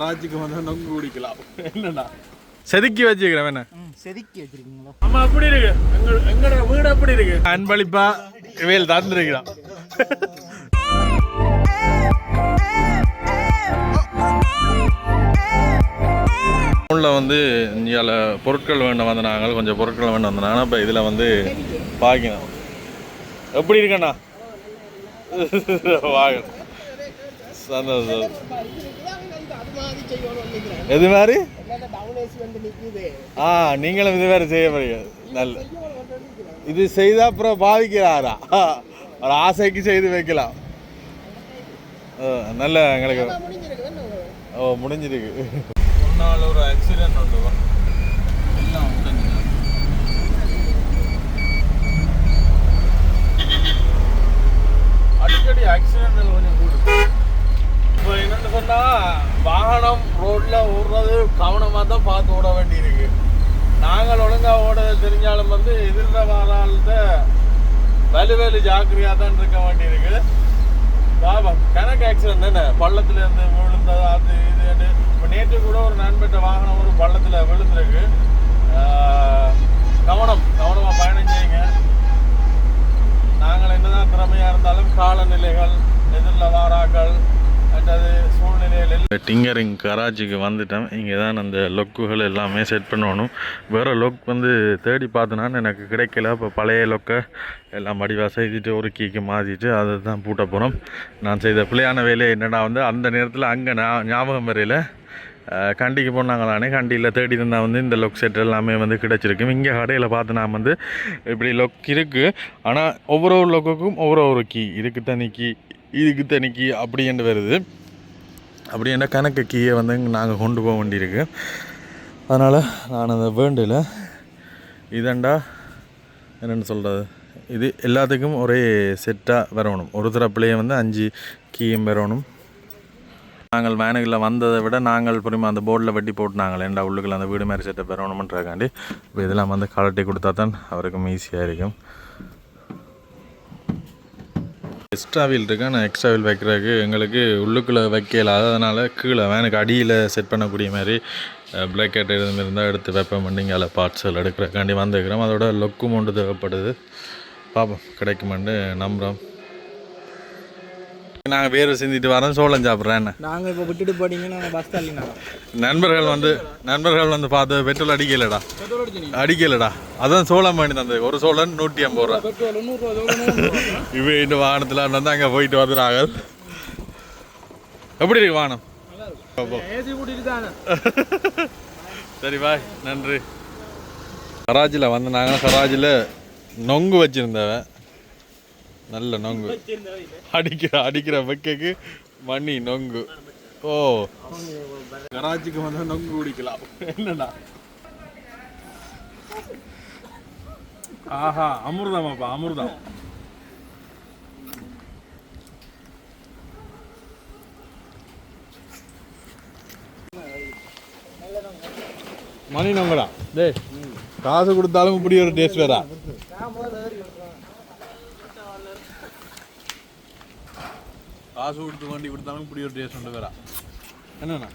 கராச்சிக்கு வந்து நொங்கு குடிக்கலாம். என்னடா? செதுக்கி வச்சுக்கிறேன் என்ன செதுக்கி வச்சிருக்கீங்களா? ஆமா அப்படி இருக்கு. எங்க எங்களோட வீடு அப்படி இருக்கு? அன்பளிப்பா இவையில் தந்துருக்கிறான் ஃபோனில் வந்து இந்தியாவில் பொருட்கள் வேண்ட வந்து நாங்கள் கொஞ்சம் பொருட்கள் வேண்ட வந்தாங்க இப்போ இதில் வந்து பார்க்கணும் எப்படி இருக்கண்ணா? வாங்க. சந்தோஷம். எது மாதிரி? ஆ நீங்களும் இது வேறு செய்ய முடியாது நல்ல இது செய்தா அப்புறம் பாவிக்கிறாரா ஒரு ஆசைக்கு செய்து வைக்கலாம். ஓ, நல்ல எங்களுக்கு ஓ முடிஞ்சிருக்கு. முன்னால் ஒரு ஆக்சிடென்ட் உண்டு எல்லாம் முடிஞ்சு அடிக்கடி ஆக்சிடென்ட்கள் கொஞ்சம் கூடுது இப்போ என்னென்னு சொன்னால் வாகனம் ரோட்டில் ஓடுறது கவனமாக தான் பார்த்து ஓட வேண்டியிருக்கு. நாங்கள் ஒழுங்காக ஓட தெரிஞ்சாலும் வந்து எதிர்ந்த வாராலத்தை வலு வலு ஜாக்கிரதையாக தான் இருக்க வேண்டியிருக்கு. பாபா கணக்கு ஆக்சிடென்ட் என்ன பள்ளத்தில் இருந்து விழுந்தது அது இது இப்போ நேற்று கூட ஒரு நண்பட்ட வாகனம் ஒரு பள்ளத்தில் விழுந்திருக்கு ஆஹ், கவனம் கவனமாக பயணம் செய்யுங்க நாங்கள் என்னதான் திறமையா இருந்தாலும் காலநிலைகள் எதிரில் வாராக்கள் மற்றது சூழ்நிலைகள் டிங்கரிங் கராச்சிக்கு வந்துட்டேன். இங்கே தான் அந்த லொக்குகள் எல்லாமே செட் பண்ணணும். வேறு லொக் வந்து தேடி பார்த்தனான்னு எனக்கு கிடைக்கல. இப்போ பழைய லொக்கை எல்லாம் மடிவாக செய்துட்டு ஒரு கீக்கு மாற்றிட்டு அதை தான் பூட்ட போகிறோம் நான் செய்த பிள்ளையான வேலையை என்னடா வந்து அந்த நேரத்தில் அங்கே ஞாபகம் வரையில் கண்டிக்கு போனாங்களானே கண்டியில் தேடி இருந்தால் வந்து இந்த லொக் செட் எல்லாமே வந்து கிடச்சிருக்கும். இங்கே கடையில் பார்த்து நான் வந்து இப்படி லொக் இருக்குது ஆனால் ஒவ்வொரு ஒரு லொக்குக்கும் ஒவ்வொரு ஒரு கீ. இதுக்கு தனி கீ இதுக்கு தனி கீ அப்படின்னு வருது. அப்படி என்ன கணக்கு கீயை வந்து நாங்கள் கொண்டு போக வேண்டியிருக்கு. அதனால் நான் அதை வேண்டில் இதண்டா என்னென்னு சொல்கிறது இது எல்லாத்துக்கும் ஒரே செட்டாக வரணும். ஒரு தரப்புலேயே வந்து அஞ்சு கீயும் வரணும். நாங்கள் வேனுகளில் வந்ததை விட நாங்கள் புரியுமா அந்த போர்டில் வெட்டி போட்டுனாங்களே ஏன்டா உள்ளுக்குள்ள அந்த வீடு மாதிரி செட்டப் வரணுமன்றக்காண்டி இப்போ இதெல்லாம் வந்து கலட்டி கொடுத்தா தான் அவருக்கும் ஈஸியாக இருக்கும். எக்ஸ்ட்ரா வீல் இருக்கு? ஆனால் எக்ஸ்ட்ரா வீல் வைக்கிறதுக்கு எங்களுக்கு உள்ளுக்குள்ளே வைக்கல. அதனால் கீழே வேனுக்கு அடியில் செட் பண்ணக்கூடிய மாதிரி பிளாக் எதுவும் இருந்தால் எடுத்து வைப்பேன் பண்ணிங்க அதில் பார்ட்ஸ்கள் எடுக்கிறக்காண்டி வந்துக்கிறோம் அதோட லொக்கும் ஒன்று தேவைப்படுது. பார்ப்போம். கிடைக்குமான்னு நம்புகிறோம் நாங்கள் வேர்வை சிந்திட்டு வரோம் சோளம் சாப்பிட்றேன் என்ன? நாங்க இப்ப விட்டுட்டு போனீங்கன்னா பஸ் தள்ளினா நண்பர்கள் வந்து நண்பர்கள் வந்து பார்த்து பெட்ரோல் அடிக்கலடா. அடிக்கலடா. அதான் சோளம் பண்ணி தந்தது. ஒரு சோளம் நூற்றி ஐம்பது ரூபா. இவ இந்த வாகனத்தில் வந்து அங்கே போயிட்டு வந்துடுறாங்க எப்படி இருக்கு வாகனம்? சரி பாய் நன்றி. கராச்சியில் வந்து நாங்கள் கராச்சியில் நொங்கு வச்சுருந்தவன். நல்ல நொங்கு. அடிக்கிற அடிக்கிற வெக்கைக்கு மணி நொங்கு. ஓ. கராச்சிக்கு வந்து நொங்கு குடிக்கலாம். என்னடா? ஆஹா அமிர்தமாப்பா அமிர்தம். மணி நொங்கடா. டேய் காசு கொடுத்தாலும் இப்படி ஒரு டேஸ்ட் வேறா. காசு கொடுத்து வண்டி கொடுத்தாலும் இப்படி ஒரு டேஸ்ட் உண்டு வேறா. என்னண்ணா?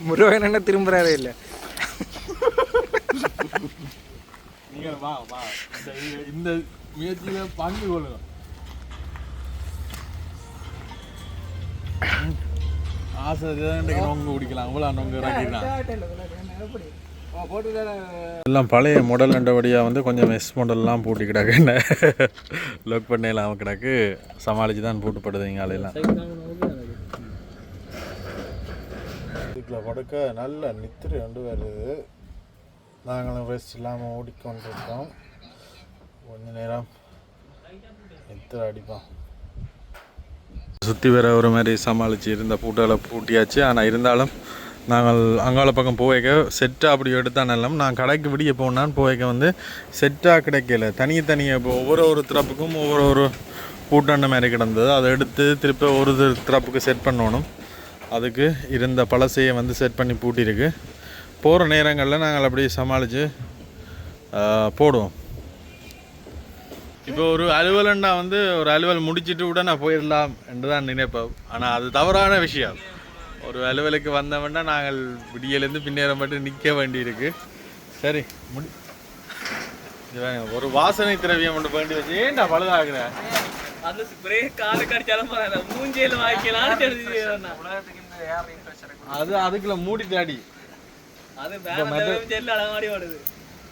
முருகன் என்ன திரும்புறாரே இல்ல. நீங்க வா வா. இந்த- இந்த முயற்சியில பங்கு கொள்ளுங்க. ஆசை நொங்கு குடிக்கலாம். அவ்வளோ நொங்கு இறக்கிடலாம். எல்லாம் பழைய மாடல் என்றபடியாக வந்து கொஞ்சம் மெஸ் மாடல்லாம் பூட்டி கிடக்கு. என்ன? லொக் பண்ணலாம் கிடக்கு. சமாளித்து தான் பூட்டுப்படுது இங்கே ஆளையெல்லாம் இதுக்குள்ள படுக்க நல்ல நித்திரை கொண்டு வருது. நாங்களும் ரெஸ்ட் இல்லாமல் ஓடிக்கொண்டிருக்கோம். கொஞ்ச நேரம் நித்திரை அடிப்போம். சுற்றி வர ஒரு மாதிரி சமாளித்து இருந்த பூட்டால பூட்டியாச்சு. ஆனால் இருந்தாலும் நாங்கள் அங்காள பக்கம் போவேக்க செட்டாக அப்படி எடுத்தா நல்லம். நான் கடைக்கு விடிய போனான்னு போவேக்க வந்து செட்டாக கிடைக்கல. தனியே தனியாக இப்போ ஒவ்வொரு ஒரு திறப்புக்கும் ஒவ்வொரு ஒரு பூட்டாண்ட மாதிரி கிடந்தது. அதை எடுத்து திருப்பி ஒரு திறப்புக்கு செட் பண்ணணும். அதுக்கு இருந்த பழசையை வந்து செட் பண்ணி பூட்டியிருக்கு. போகிற நேரங்களில் நாங்கள் அப்படி சமாளித்து போடுவோம். இப்போ ஒரு அலுவலன்னா வந்து ஒரு அலுவல் முடிச்சிட்டு உடனே நான் போயிடலாம் என்று தான் நினைப்போம் ஆனால் அது தவறான விஷயம். ஒரு அலுவலுக்கு வந்தவன்னா நாங்கள் விடியலேருந்து பின்னேற மட்டும் நிற்க வேண்டியிருக்கு. சரி முடி. ஒரு வாசனை திரவியம் ஒன்று வேண்டி வச்சு ஏன்டா பழுதாகுற? அந்த ஸ்ப்ரே காலு கடிச்சாலும் பரவாயில்ல. மூஞ்சியில வாய்க்கலாம் உலகத்துக்கு இந்த ஏர் இன்ஃப்ராஸ்ட்ரக்சர் அது அதுக்குள்ள மூடி தாடி. அது வேற ஜெல்ல அழகாடி ஓடுது.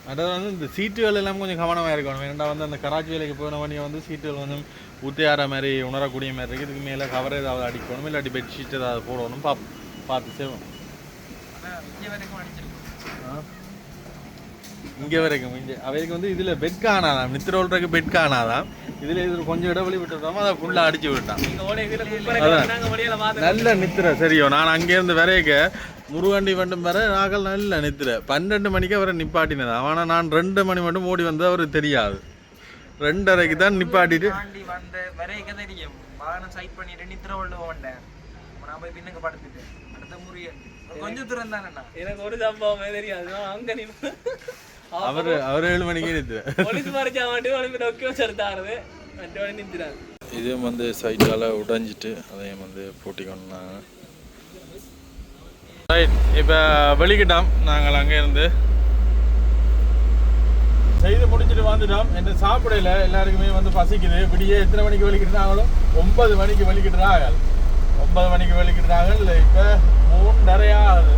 வந்து இந்த சீட்டுகள் எல்லாம் கொஞ்சம் கவனமாக இருக்கணும். ஏன்டா வந்து அந்த கராச்சி வேலைக்கு போன வண்டியை வந்து சீட்டுகள் கொஞ்சம் ஊற்றியார மாதிரி உணரக்கூடிய மாதிரி இருக்குது இதுக்கு மேலே கவர் ஏதாவது அடிக்கணும் இல்லாட்டி பெட்ஷீட் ஏதாவது போடணும் பா பார்த்து செய்வோம் இங்கே வரைக்கும் இங்கே அவைக்கு வந்து இதில் பெட் காணாதாம் நித்திர ஓல்றதுக்கு பெட் காணாதாம் இதில் இது கொஞ்சம் இடைவெளி விட்டுட்டோம் அதை ஃபுல்லாக அடிச்சு விட்டான் இதுல நல்ல நித்திர சரியோ நான் அங்கேருந்து வரையக்க முருகண்டி மட்டும் வர நாங்கள் நல்ல நித்திர. பன்னெண்டு மணிக்கு அவரை நிப்பாட்டினது. ஆனால் நான் ரெண்டு மணி மட்டும் ஓடி வந்து அவருக்கு தெரியாது. ரெண்டரைக்கு தான் நிப்பாட்டிட்டு தாண்டி வந்த வரைக்கும் தெரியும். வாகனம் சைட் பண்ணிட்டு நித்திர உள்ள வந்தேன் நான் போய் பின்னுக்கு படுத்துட்டேன். அடுத்த முறியன் கொஞ்சம் தூரம் தானேண்ணா எனக்கு ஒரு சம்பவமே தெரியாது. அங்க நீ அவர் அவர் ஏழு மணிக்கே நித்திர போலீஸ் மறைச்சா மாட்டி உடம்பு நோக்கி வச்சிருந்தாரு மற்றபடி நிறுத்தினாரு இதையும் வந்து சைட்டால் உடைஞ்சிட்டு அதையும் வந்து பூட்டி கொண்டாங்க ரைட் இப்போ வெளிக்கிட்டோம். நாங்கள் அங்கே இருந்து செய்து முடிச்சுட்டு வந்துட்டோம். என்ன சாப்பிடல எல்லாருக்குமே வந்து பசிக்குது. விடிய எத்தனை மணிக்கு வலிக்கிட்டுனாங்களோ ஒன்பது மணிக்கு வலிக்கிட்டுறாங்க ஒன்பது மணிக்கு வலிக்கிட்டுறாங்க இல்லை இப்போ மூன்றரையா ஆகுது.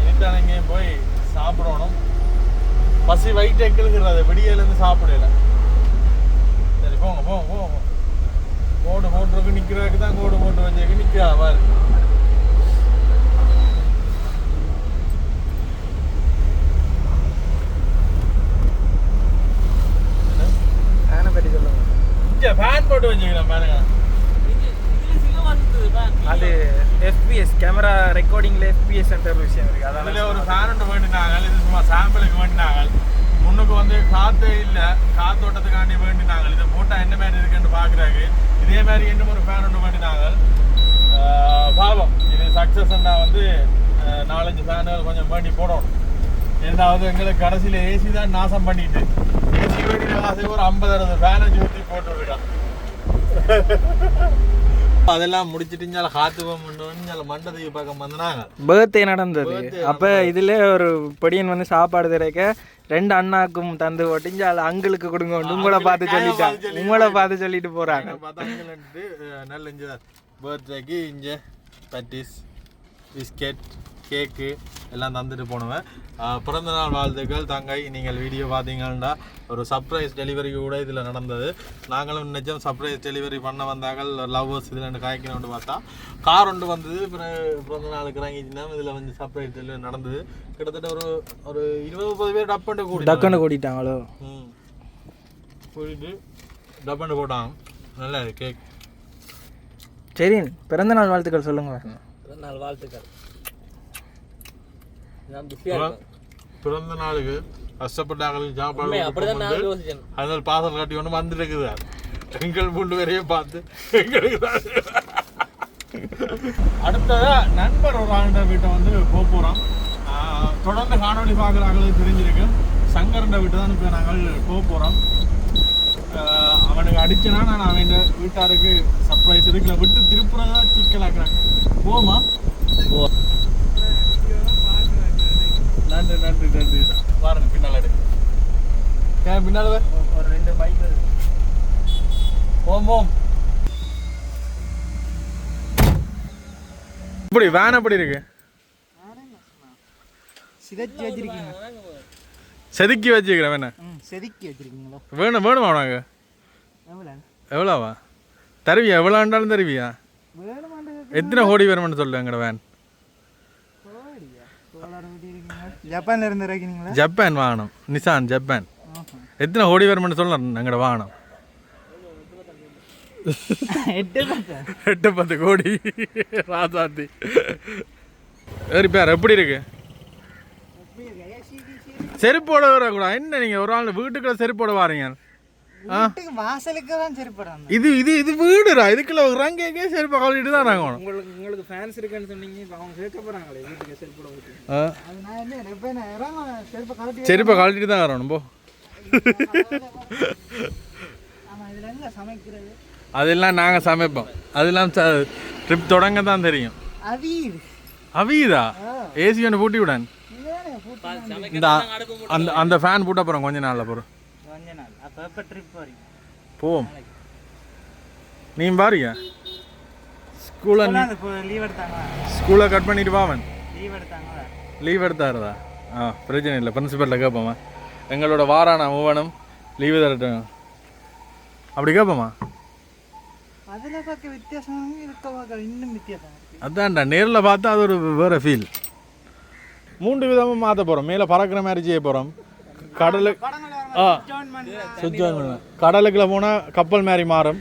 இனித்தான் எங்கேயும் போய் சாப்பிடணும். பசி வயிற்று கிழக்குறது விடியலேருந்து சாப்பிடல. சரி போங்க போங்க போங்க. கோடு போட்டுருக்கு நிற்கிறாக்கு தான் கோடு போட்டு வச்சிருக்கு. நிற்கிறா மாதிரி ஃபேனை பற்றி சொல்லுங்க இங்கே ஃபேன் போட்டு வச்சுக்கிறேன் பாருங்க. அது எஃபிஎஸ் கேமரா ரெக்கார்டிங்கில் எஃபிஎஸ் என்ற ஒரு விஷயம் இருக்குது அதில் அதனால ஒரு ஃபேன் ஒன்று வேண்டினாங்க. இது சும்மா சாம்பிளுக்கு வேண்டினாங்க. முன்னுக்கு வந்து காற்று இல்லை காத்தோட்டத்துக்காண்டி வேண்டினாங்க. இதை போட்டால் என்ன மாதிரி இருக்குன்னு பார்க்குறாங்க இதே மாதிரி இன்னும் ஒரு ஃபேன் ஒன்று வேண்டினாங்க. பாவம். இது சக்ஸஸ்ன்னா வந்து நாலஞ்சு ஃபேனுகள் கொஞ்சம் வேண்டி போடணும். ரெண்டாவது எங்களுக்கு கடைசியில் ஏசி தான் நாசம் பண்ணிட்டு. ஏசி வேண்டின காசு ஒரு ஐம்பது அறுபது ஃபேனை ஊற்றி போட்டு விட்டான் அதெல்லாம் முடிச்சிட்டு காத்து போகணும் இங்கே மண்டத்துக்கு பக்கம் வந்தனாங்க பர்த்டே நடந்தது. அப்போ இதில் ஒரு பொடியன் வந்து சாப்பாடு திறக்க ரெண்டு அண்ணாக்கும் தந்து ஓட்டிஞ்சு அது அங்கிளுக்கு கொடுங்க உங்களை பார்த்து சொல்லிட்டாங்க உங்களை பார்த்து சொல்லிட்டு போகிறாங்க நல்ல இங்கே பர்த்டேக்கு இங்கே பட்டிஸ் பிஸ்கெட் கேக்கு எல்லாம் தந்துட்டு போனவன். அஹ், பிறந்த நாள் வாழ்த்துக்கள் தங்கை. நீங்கள் வீடியோ பார்த்தீங்கன்னா ஒரு சர்ப்ரைஸ் டெலிவரி கூட இதில் நடந்தது. நாங்களும் நிஜம் சர்ப்ரைஸ் டெலிவரி பண்ண வந்தாங்கள் லவ்வர்ஸ் இதில் ரெண்டு காய்க்கணும்னு பார்த்தா. கார் ஒன்று வந்தது பிறந்த நாளுக்கு இறங்கிச்சுன்னா இதில் வந்து சர்ப்ரைஸ் டெலிவரி நடந்தது. கிட்டத்தட்ட ஒரு ஒரு இருபது முப்பது பேர் டப்பண்டு கூடி டக்குன்னு கூட்டிட்டாங்களோ? ம். கூட்டிட்டு டப்பண்டு போட்டாங்க. நல்லா இருக்கு கேக் சரி பிறந்த நாள் வாழ்த்துக்கள் சொல்லுங்க. நாள் வாழ்த்துக்கள். நான் பிஸியா இருக்கேன். பிறந்த நாளுக்கு கஷ்டப்பட்டாங்களுக்கு சாப்பாடு அதனால பாசல் கட்டி ஒன்று வந்துட்டு இருக்குது எங்கள் மூன்று பேரையும் பார்த்து எங்களுக்கு அடுத்ததா நண்பர் ஒரு ஆண்ட வீட்டை வந்து போக போகிறோம் தொடர்ந்து காணொளி பார்க்குறாங்களுக்கு தெரிஞ்சிருக்கு. சங்கரண்ட வீட்டை தான் இப்போ நாங்கள் போக போகிறோம் அவனுக்கு அடிச்சனா நான் அவன் வீட்டாருக்கு சர்ப்ரைஸ் இருக்குல்ல விட்டு திருப்புறதா சிக்கலாக்குறேன் போமா நன்றி நன்றி நன்றி. பாருங்க பின்னால் ஏன் பின்னால்? ஒரு ரெண்டு பைக் போம் போம் இப்படி வேன் எப்படி இருக்கு? சிதைச்சி வச்சிருக்கீங்க. செதுக்கி வச்சுக்கிறேன் வேணா செதுக்கி வச்சிருக்கீங்களா? வேணும் வேணுமா உனக்கு? எவ்வளோ எவ்வளோவா? தருவியா? எவ்வளோ ஆண்டாலும் தருவியா? எத்தனை கோடி வேணும்னு சொல்லு எங்கட வேன் ஜப்பான்ல இருந்து இறக்கினீங்களா? ஜப்பான் வாகனம். நிசான் ஜப்பான் எத்தனை ஓடி வேணும்னு சொல்லலாம் எங்கட வாகனம். எட்டு பத்து கோடி. ராசாத்தி சரி பேர் எப்படி இருக்கு? செருப்போட வரக்கூடாது என்ன நீங்க ஒரு ஆள் வீட்டுக்குள்ள செருப்போட வாரீங்க? வாசலுக்கு தான் இது இது இது வீடுடா. இதுக்குள்ள ரங்கே செருப்பை கழட்டிட்டு தான் நாங்கள் உங்களுக்கு உங்களுக்கு ஃபேன்ஸ் இருக்குன்னு சொன்னீங்க இப்போ அவங்க வீட்டுக்கு செருப்பு செருப்பை கழட்டிட்டு தான் வரணும் போ. அதெல்லாம் நாங்கள் சமைப்போம். அதெல்லாம் ட்ரிப் தொடங்க தான் தெரியும். அவியுதா ஏசி ஒன்று பூட்டி விடன். இந்த அந்த அந்த ஃபேன் போட்ட போகிறோம் கொஞ்ச நாளில் போகிறோம் அப்போ எப்போ ட்ரிப் வரீங்க போவோம் நீ பாருங்க ஸ்கூலை லீவ் எடுத்தாங்களா? ஸ்கூலை கட் பண்ணிட்டு பாவன் லீவ் எடுத்தாங்களா? லீவ் எடுத்தாருதா ஆ பிரச்சனை இல்லை. பிரின்சிபல்கிட்ட கேட்போமா எங்களோட வாரானா மூவனும் லீவு தரட்டும். அப்படி கேட்போமா அதில் பார்க்க வித்தியாசம் இருக்க இன்னும் வித்தியாசம் அதான்டா. நேரில் பார்த்தா அது ஒரு வேறு ஃபீல் மூன்று விதமாக மாற்ற போகிறோம் மேலே பறக்கிற மாதிரி செய்ய போகிறோம் கடலு ஆ. சுவிட்ச் கடலுக்குள்ள போனால் கப்பல் மாதிரி மாறும்.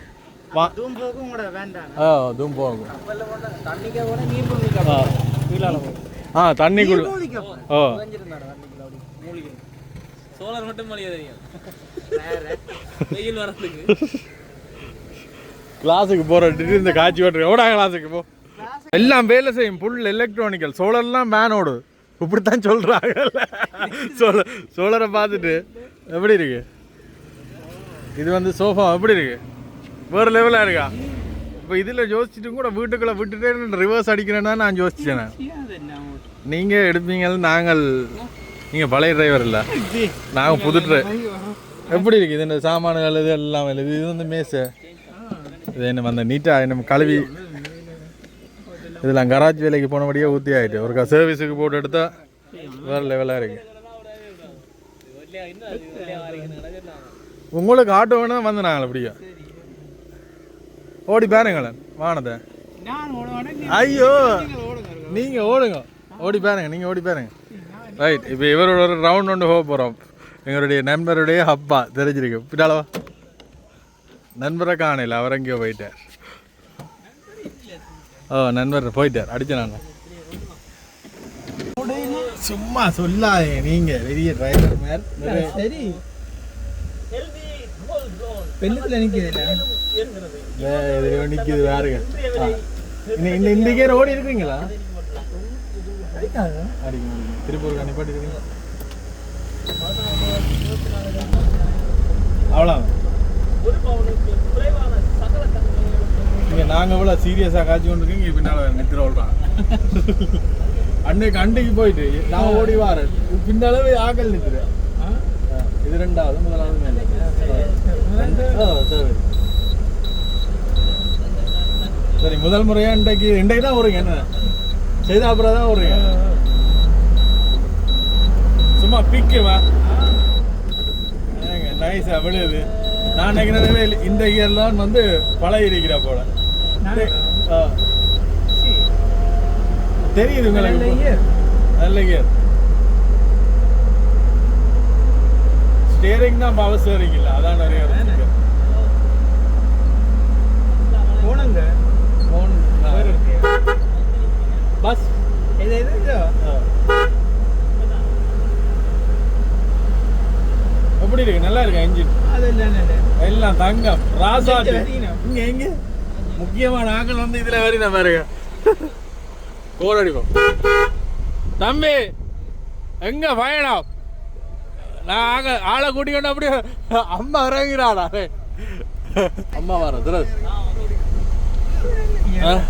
தூம் போகும். ஆ. தண்ணிக்குள்ள. ஓ சோலார் மட்டும் வெயில் வரதுக்கு கிளாஸுக்கு போகிற இந்த காட்சி ஓட்டுற எவ்வளோ கிளாஸுக்கு போ. எல்லாம் வேலை செய்யும் ஃபுல் எலக்ட்ரானிக்கல் சோலர்லாம் மேன் ஓடு இப்படித்தான் சொல்கிறாங்க சோலர் சோலரை பார்த்துட்டு எப்படி இருக்கு? இது வந்து சோஃபா எப்படி இருக்கு? வேறு லெவலாக இருக்கா? இப்போ இதில் யோசிச்சுட்டும் கூட வீட்டுக்குள்ளே விட்டுட்டு ரிவர்ஸ் அடிக்கிறேன்னா நான் யோசிச்சேன் நீங்கள் எடுப்பீங்கள் நாங்கள் நீங்கள் பழைய டிரைவர் இல்லை. நாங்கள் புது டிரைவர் எப்படி இருக்கு? இது இந்த சாமான்கள் இது எல்லாம் இது இது வந்து மேசை. இது என்ன அந்த நீட்டாக நம்ம கழுவி. இதெல்லாம் கராஜ் வேலைக்கு போனபடியே ஊற்றி ஆகிட்டு ஒரு சர்வீஸுக்கு போட்டு எடுத்தால் வேறு லெவலாக இருக்குது உங்களுக்கு ஆட்டோ வேணா வந்து நாங்கள் அப்படியா. ஓடி பாருங்களேன் ஓடுவானே ஐயோ! நீங்கள் ஓடுங்க ஓடி பாருங்க நீங்கள் ஓடி பாருங்க. ரைட் இப்போ இவரோட ஒரு ரவுண்ட் ஒன்று போக போகிறோம் எங்களுடைய நண்பருடைய அப்பா தெரிஞ்சிருக்கு. பின்னாலவா நண்பரை காணல அவர் எங்கேயோ போயிட்டார். ஓ நண்பர் போயிட்டார். அடிச்ச நான். சும்மா சொல்லாதீங்க நீங்க. பெரிய டிரைவர் மேல் சரி. பெண்ணுக்குள்ள நிற்குது இது நிற்கிது வேறுங்க இந்த இந்த கேர் ஓடி முடியும் திருப்பூர் நிப்பாட்டி இருக்கீங்க அவ்வளோ. இங்கே நாங்கள் இவ்வளோ சீரியஸாக காய்ச்சி கொண்டு இருக்கீங்க பின்னால் நித்திர ஓடுறான் அன்னைக்கு அன்னைக்கு போயிட்டு நான் ஓடி வாரேன். பின்னாலவே ஆக்கல் நிற்கிறேன் இது ரெண்டாவது முதலாவது மேலே. சரி. சரி. முதல் முறையா இன்றைக்கு இன்றைக்கு தான் வருங்க என்ன? செய்த அப்புறம் தான் வருங்க சும்மா பிக்குவா நைஸா விழுது. நான் நினைக்கிறதே இந்த இயர்லாம் வந்து பழகி இருக்கிற போல ஆ. தெரியுது உங்களுக்கு. இப்போ. நல்ல இயர் ஸ்டேரிங் தான் பவர் ஸ்டேரிங் இல்லை அதான் நிறைய இருக்கு. போனங்க. ஃபோன் பஸ் இது இது? எப்படி இருக்கு? நல்லா இருக்கு இன்ஜின் எல்லாம் தங்கம். ராசாட்டு. வரீங்க. இங்க எங்க? முக்கியமான ஆக்கள் வந்து இதுல வரீங்க பாருங்க. கோல் அடிப்போம். தம்பி எங்க பயணம்? நான் ஆக ஆளை கூட்டிக்கொண்டு அப்படியே அம்மா இறங்கிறாடா அம்மா வர திரு.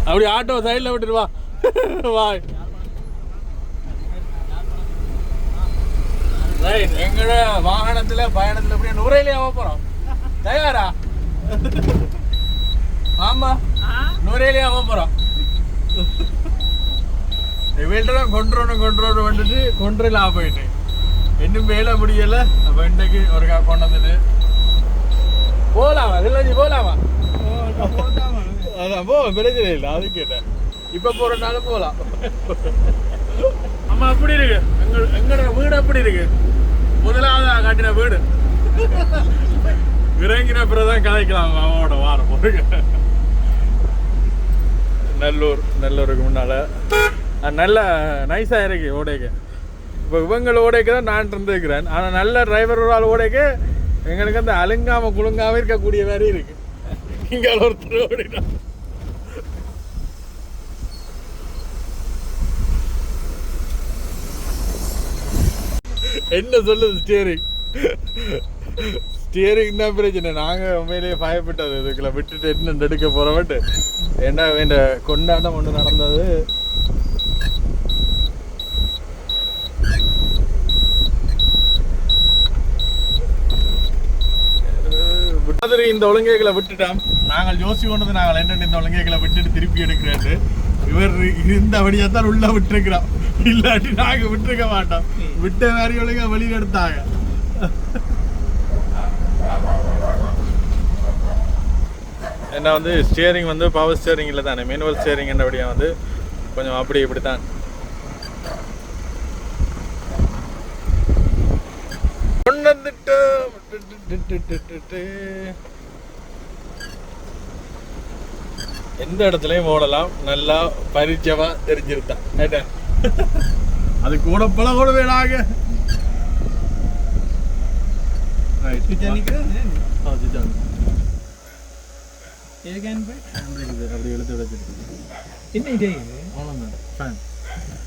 அப்படி ஆட்டோ சைடில் விட்டுட்டு வா. வா ரைட் எங்களோட வாகனத்துல பயணத்துல அப்படியே நுரையிலே ஆக போறோம். தயாரா? ஆமா நுரையிலே ஆக போறோம். இவள்கிட்ட தான் கொண்டுறோன்னு வந்துட்டு கொன்று ஆ போயிட்டு இன்னும் வேலை முடியல. அப்ப இன்றைக்கு ஒரு கா கொண்டு வந்துட்டு போலாமா இல்லை போலாமா? அதான் போ பிரச்சனை இல்லை. அது கேட்டேன். இப்போ போறதுனால போலாம். ஆமா அப்படி இருக்கு? எங்க எங்களோட வீடு அப்படி இருக்கு? முதலாவது கட்டின வீடு. இறங்கின பிறகுதான் கதைக்கலாம். அவனோட வாரம் போடுங்க. நல்லூர் நல்லூருக்கு முன்னால நல்ல நைஸாக இருக்கு ஓடைக்கு. இப்போ இவங்கள ஓடைக்கு தான் நான் இருந்துக்கிறேன் ஆனால் நல்ல டிரைவர் ஒரு ஆள் ஓடைக்கு எங்களுக்கு அந்த அலுங்காம குழுங்காமல் இருக்கக்கூடிய மாதிரி இருக்கு. இங்கே ஒருத்தர் ஓடினா என்ன சொல்லுது ஸ்டியரிங் ஸ்டியரிங் தான் பிரச்சனை. நாங்கள் உண்மையிலேயே பயப்பட்டது. இதுக்குள்ள விட்டுட்டு என்ன எடுக்க போகிறவட்டு ஏன்னா இந்த கொண்டாட்டம் ஒன்று நடந்தது? சரி இந்த ஒழுங்கைகளை விட்டுட்டோம். நாங்கள் யோசி கொண்டது நாங்கள் என்னென்ன இந்த ஒழுங்கைகளை விட்டுட்டு திருப்பி எடுக்கிறேன்னு இவர் இருந்தபடியாக தான் உள்ள விட்டுருக்கிறோம். இல்லாட்டி நாங்கள் விட்டுருக்க மாட்டோம். விட்ட மாதிரி ஒழுங்கா வெளியில் எடுத்தாங்க என்ன வந்து ஸ்டியரிங் வந்து பவர் ஸ்டியரிங் இல்லை தானே? மேனுவல் ஸ்டியரிங் என்னபடியாக வந்து கொஞ்சம் அப்படி இப்படி தான் கொண்டு வந்துட்டோம் எந்த இடத்துலயும் ஓடலாம். நல்லா பரிச்சயமா தெரிஞ்சிருத்தான் ஏட்டா? அது கூட பல கூட வேணாங்க அப்படி வச்சிருக்கு. அவ்வளவுதான். Fan.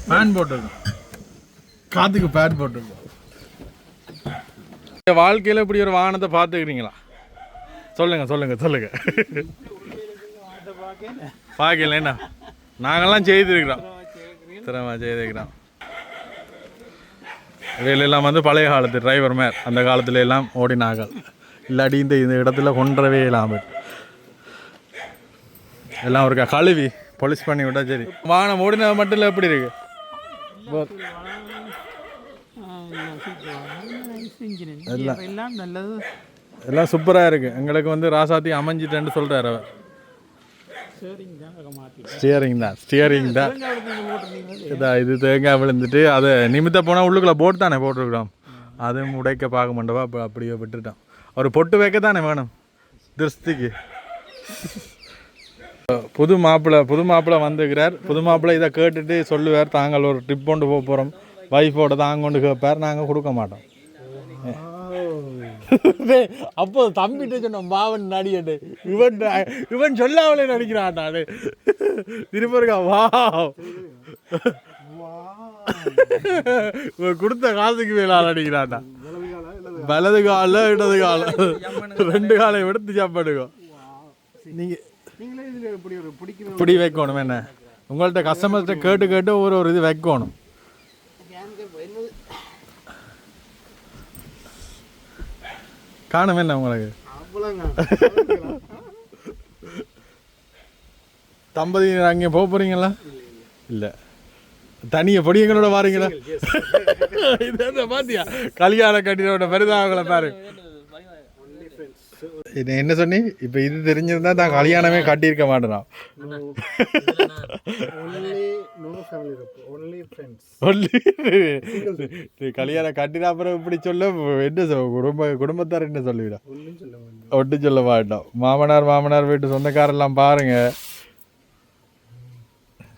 Fan போட்டிருக்கோம். காத்துக்கு பேட் போட்டிருக்கோம். இந்த வாழ்க்கையில இப்படி ஒரு வாகனத்தை பார்த்துக்கிறீங்களா? சொல்லுங்க சொல்லுங்க சொல்லுங்க. பார்க்கல என்ன? நாங்கள்லாம் செய்திருக்கிறோம். திறமா செய்திருக்கிறோம். இடையிலெல்லாம் வந்து பழைய காலத்து டிரைவர் மேர். அந்த காலத்துல எல்லாம் ஓடினார்கள். இல்லாடி இந்த இந்த இடத்துல கொன்றவே இல்லாமல். எல்லாம் ஒரு கழுவி பொலிஸ் பண்ணி விட்டா சரி. வாகனம் ஓடினது மட்டும் இல்லை எப்படி இருக்கு? எல்லாம் எல்லாம் நல்லது. எல்லாம் சூப்பராக இருக்கு. எங்களுக்கு வந்து ராசாத்தி அமைஞ்சிட்டேன்னு சொல்கிறார் அவர். ஸ்டியரிங் தான் ஸ்டியரிங் தான். இதான் இது தேங்காய் விழுந்துட்டு அதை நிமித்த போனால் உள்ளுக்குள்ளே போட்டு தானே போட்டிருக்கிறோம். அதுவும் உடைக்க பார்க்க மாட்டோம் அப்போ அப்படியே விட்டுட்டோம். ஒரு பொட்டு வைக்க தானே வேணும்? திருஷ்டிக்கு. புது மாப்பிள்ளை புது மாப்பிள்ளை வந்துக்கிறார். புது மாப்பிள்ளை இதை கேட்டுட்டு சொல்லுவார் தாங்கள் ஒரு ட்ரிப் கொண்டு போக போகிறோம் ஒய்ஃபோட தாங்க கொண்டு கேட்பார். நாங்கள் கொடுக்க மாட்டோம். அப்போ தம்பிட்ட சொன்னோம் பாவன் நடிகட்டு இவன் இவன் சொல்லாமலே நடிக்கிறான் நானு திருப்பருக்கா வா. இவன் கொடுத்த காசுக்கு மேல நடிக்கிறான்டா. வலது கால இடது கால. ரெண்டு காலை எடுத்து சாப்பாடுங்க. நீங்க இப்படி வைக்கணும் என்ன? உங்கள்ட்ட கஸ்டமர்கிட்ட கேட்டு கேட்டு ஒரு ஒரு இது வைக்கணும். காணும் என்ன உங்களுக்கு? தம்பதி அங்கே போக போறீங்களா? இல்லை. தனிய பொடியங்களோட வாரீங்களா? இது பாத்தியா? கல்யாண கட்டினோட பெரிதாவங்களை பாரு. இது என்ன சொன்னி? இப்போ இது தெரிஞ்சிருந்தா தான் கல்யாணமே கட்டியிருக்க மாட்டேன் only no family only friends சொல்லி நீ கல்யாணம் கட்டின அப்புறம் இப்படி சொல்ல என்ன குடும்ப குடும்பத்தார் என்ன சொல்லுவிடா? சொல்ல ஒட்டு சொல்ல மாட்டோம். மாமனார் மாமனார் வீட்டு சொந்தக்காரெல்லாம் பாருங்க.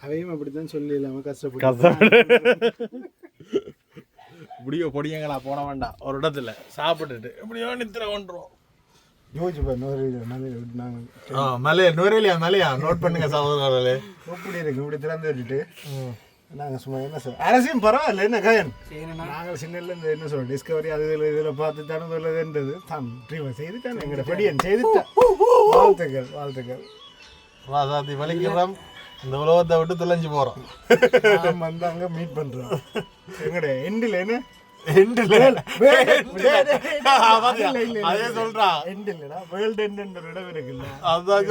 அவையும் அப்படித்தான் சொல்லி இல்லாமல் கஷ்டப்பட்டு. கஷ்டப்படு இப்படியோ பொடியங்களா போன வேண்டாம். ஒரு இடத்துல சாப்பிட்டுட்டு இப்படியோ நித்திர கொண்டுருவோம் யோசிச்சு பாரு நூறு நல்ல நாங்கள் ஆ மலையா நுரையிலையா மலையா? நோட் பண்ணுங்க சகோதரர்களே. இப்படி இருக்கு இப்படி திறந்து விட்டுட்டு. நாங்கள் சும்மா என்ன சொல்றோம் அரசியும் பரவாயில்ல என்ன கயன்? நாங்கள் சின்னல இந்த என்ன சொல்றோம் டிஸ்கவரி அது இதில் இதில் பார்த்து தானே சொல்லுதுன்றது தான் ட்ரீவர் செய்துட்டான் எங்களோட படியன் செய்துட்டான் வாழ்த்துக்கள் வாழ்த்துக்கள். ராசாத்தி வலிக்கிறோம். இந்த உலகத்தை விட்டு தொலைஞ்சு போறோம். நாம் வந்து அங்கே மீட் பண்ணுறோம் எங்கட எண்டில் என்ன? அதே சொல்றா. எண்ட் இல்லடா. வேர்ல்டு எண்ட் ஒரு இடம் இருக்குல்ல.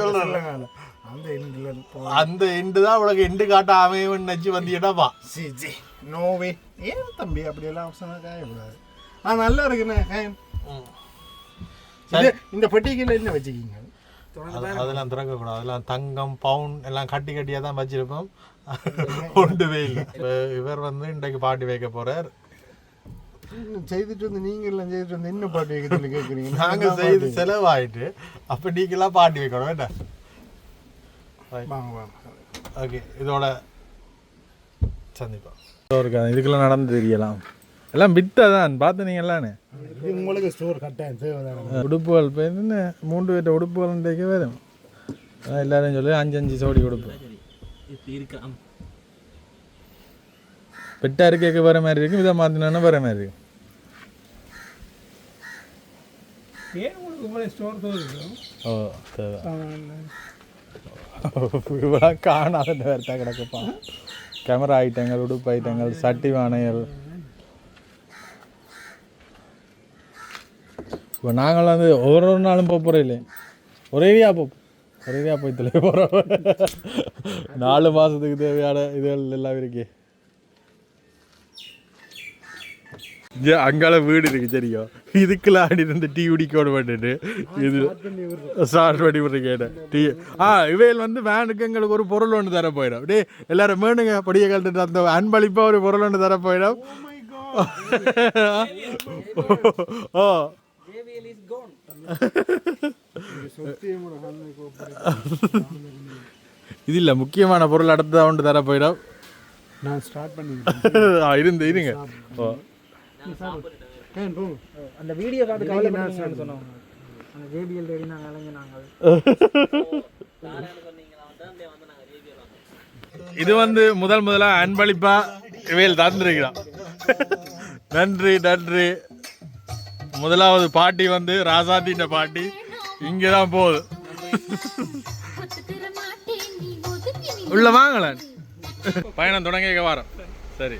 சொல்றேன். சொல்லுங்க அந்த எண்டில் அந்த எண்டு தான் உனக்கு எண்டு காட்ட அமைவன் நச்சு வந்தியடாப்பா சி ஜி நோவே ஏன் தம்பி அவசரம் காயக்கூடாது ஆ நல்லா இருக்குண்ணே. காயம் இந்த பெட்டிகளில் என்ன வச்சுக்கிங்க? அதெல்லாம் திறக்க கூடாது அதெல்லாம் தங்கம் பவுன் எல்லாம் கட்டி கட்டியா தான் வச்சிருப்போம் ஒன்றுமே இல்லை. இவர் வந்து இன்றைக்கு பாட்டி வைக்க போறார். செய்துட்டு வந்து நீங்க எல்லாம் செய்துட்டு வந்து இன்னும் பாட்டு வைக்க சொல்லி கேட்குறீங்க நாங்க செய்து செலவாயிட்டு அப்ப நீங்களாம் பாட்டி வைக்கணும் வாங்க வாங்க ஓகே இதோட சந்திப்போம். இதுக்கெல்லாம் நடந்து தெரியலாம். எல்லாம் வித்தா தான் பார்த்து நீங்கள் எல்லானே இது உங்களுக்கு ஸ்டோர் கட்டாயம் தேவைதானே? உடுப்புகள் என்ன மூன்று பேர்ட்ட உடுப்புகள் வரும். எல்லாரும் சொல்லி அஞ்சு அஞ்சு சோடி உடுப்பு. இப்படி இருக்கலாம். பெட்டா இருக்க வர மாதிரி இருக்கும் இதை மாற்றினோன்னா வர மாதிரி இருக்கும் ஓ தேவை. காணாத வேறு கிடக்குப்பா. கேமரா ஐட்டங்கள் உடுப்பு ஐட்டங்கள் சட்டி வானைகள். இப்போ நாங்கள் வந்து ஒரு ஒரு நாளும் போக போகிறோம் இல்லை ஒரேடியாக போ ஒரேடியாக போய் தெளிய போகிறோம் நாலு மாதத்துக்கு தேவையான இதுகள் எல்லாம் இருக்கு இங்க அங்கால வீடு இருக்கு தெரியும்? இதுக்குள்ள ஆடி இருந்து டீ குடிக்கோட வேண்டிட்டு இது ஸ்டார்ட் பண்ணி விட்டு கேட்டேன் டீ. ஆ இவையில் வந்து வேனுக்கு எங்களுக்கு ஒரு பொருள் ஒன்று தர போயிடும் டே எல்லாரும் வேணுங்க. படிய கழட்டு அந்த அன்பளிப்பாக ஒரு பொருள் ஒன்று தர போயிடும் ஓ. இது இல்லை முக்கியமான பொருள் அடுத்ததாக ஒன்று தர போயிடும் நான் ஸ்டார்ட் பண்ணி ஆ, இருந்து இருங்க. ஓ. அந்த வீடியோ பார்த்து கவலைப்படாதீங்கன்னு சொன்னவங்க. அந்த ஜேபிஎல் தேடி நாங்கள் அலைஞ்சு நாங்கள். இது வந்து முதல் முதலா அன்பளிப்பா இவையில் தந்திருக்கிறான். நன்றி நன்றி. முதலாவது பாட்டி வந்து ராசாத்தின்ற பாட்டி. இங்கே தான் போகுது. உள்ள வாங்கல பயணம் தொடங்க வாரம். சரி.